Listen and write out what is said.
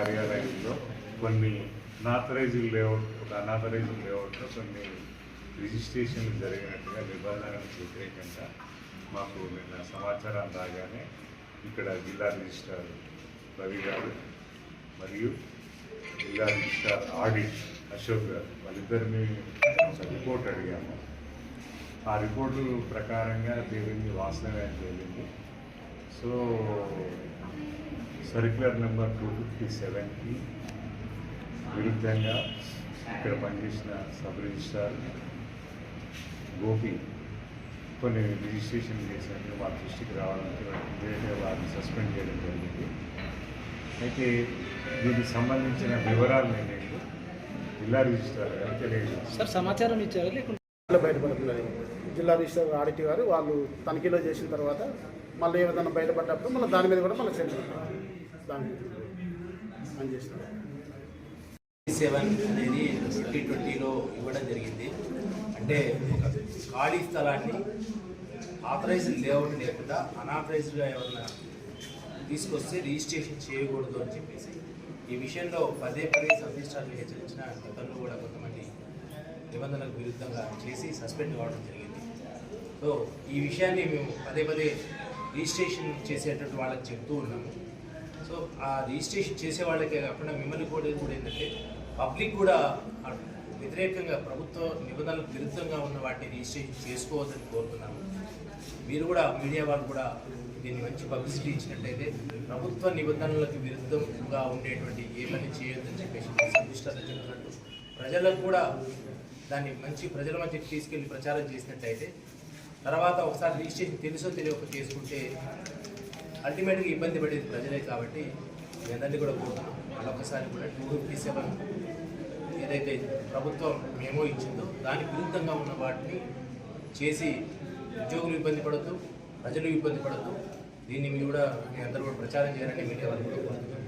కార్యాలయంలో కొన్ని నాథరైజ్డ్ లేఅవుట్ ఒక అనాథరైజ్డ్ లేఅవుట్లో కొన్ని రిజిస్ట్రేషన్లు జరిగినట్టుగా నిబంధనలకు వ్యతిరేకంగా మాకు నిన్న సమాచారం రాగానే ఇక్కడ జిల్లా రిజిస్ట్రార్ రవి గారు మరియు జిల్లా రిజిస్ట్రార్ ఆడిట్ అశోక్ గారు వాళ్ళిద్దరిని ఒక రిపోర్ట్ అడిగాము. ఆ రిపోర్టు ప్రకారంగా తేలింది వాస్తవమే అని తేలింది so circular number two fifty సెవెన్కి విరుద్ధంగా ఇక్కడ పనిచేసిన సబ్ రిజిస్ట్రార్ గోపి కొన్ని రిజిస్ట్రేషన్ చేసినట్టు మా దృష్టికి ఇమీడియట్గా వారిని సస్పెండ్ చేయడం జరిగింది. అయితే దీనికి సంబంధించిన వివరాలు నేను జిల్లా రిజిస్ట్రార్ గారు తెలియజేస్తాను. సార్ సమాచారం ఇచ్చారా బయటపడుతున్నది. జిల్లా రిజిస్టర్ ఆడిట్ గారు వాళ్ళు తనిఖీలో చేసిన తర్వాత మళ్ళీ ఏదైనా బయటపడ్డప్పుడు మళ్ళీ దాని మీద కూడా మళ్ళీ చర్య దాని సెవెన్ అనేది ట్వంటీ ట్వంటీలో ఇవ్వడం జరిగింది. అంటే ఒక ఖాళీ స్థలాన్ని ఆథరైజ్డ్ లేఅవుట్ లేకుండా అనాథరైజ్డ్గా ఏమన్నా తీసుకొస్తే రిజిస్ట్రేషన్ చేయకూడదు అని చెప్పేసి ఈ విషయంలో పదే పదే సంధిష్టాలు హెచ్చరించిన గతంలో కూడా కొంతమంది నిబంధనలకు విరుద్ధంగా చేసి సస్పెండ్ కావడం జరిగింది. సో ఈ విషయాన్ని మేము పదే పదే రిజిస్ట్రేషన్ చేసేటట్టు వాళ్ళకి చెప్తూ ఉన్నాము. సో ఆ రిజిస్ట్రేషన్ చేసే వాళ్ళకే కాకుండా మిమ్మల్ని కూడా కూడా ఏంటంటే పబ్లిక్ కూడా వ్యతిరేకంగా ప్రభుత్వ నిబంధనలకు విరుద్ధంగా ఉన్న వాటిని రిజిస్ట్రేషన్ చేసుకోవద్దని కోరుతున్నాము. మీరు కూడా మీడియా వాళ్ళు కూడా దీన్ని మంచి పబ్లిసిటీ ఇచ్చినట్టయితే ప్రభుత్వ నిబంధనలకు విరుద్ధంగా ఉండేటువంటి ఏ పని చేయొద్దని చెప్పేసి సందిష్టత చెప్తున్నట్టు ప్రజలకు కూడా దాన్ని మంచి ప్రజల మధ్యకి తీసుకెళ్ళి ప్రచారం చేసినట్టయితే తర్వాత ఒకసారి రిజిస్ట్రేషన్ తెలుసో తెలియక చేసుకుంటే అల్టిమేట్గా ఇబ్బంది పడేది ప్రజలే కాబట్టి మీ అందరినీ కూడా కోరుతున్నాం మరొకసారి కూడా టూ ఫిఫ్టీ సెవెన్ ఏదైతే ప్రభుత్వం మేమో ఇచ్చిందో దానికి విరుద్ధంగా ఉన్న వాటిని చేసి ఉద్యోగులు ఇబ్బంది పడద్దు ప్రజలు ఇబ్బంది పడద్దు. దీన్ని మీరు కూడా మీ అందరూ కూడా ప్రచారం చేయాలని మీడియా వాళ్ళు కూడా కోరుతున్నాం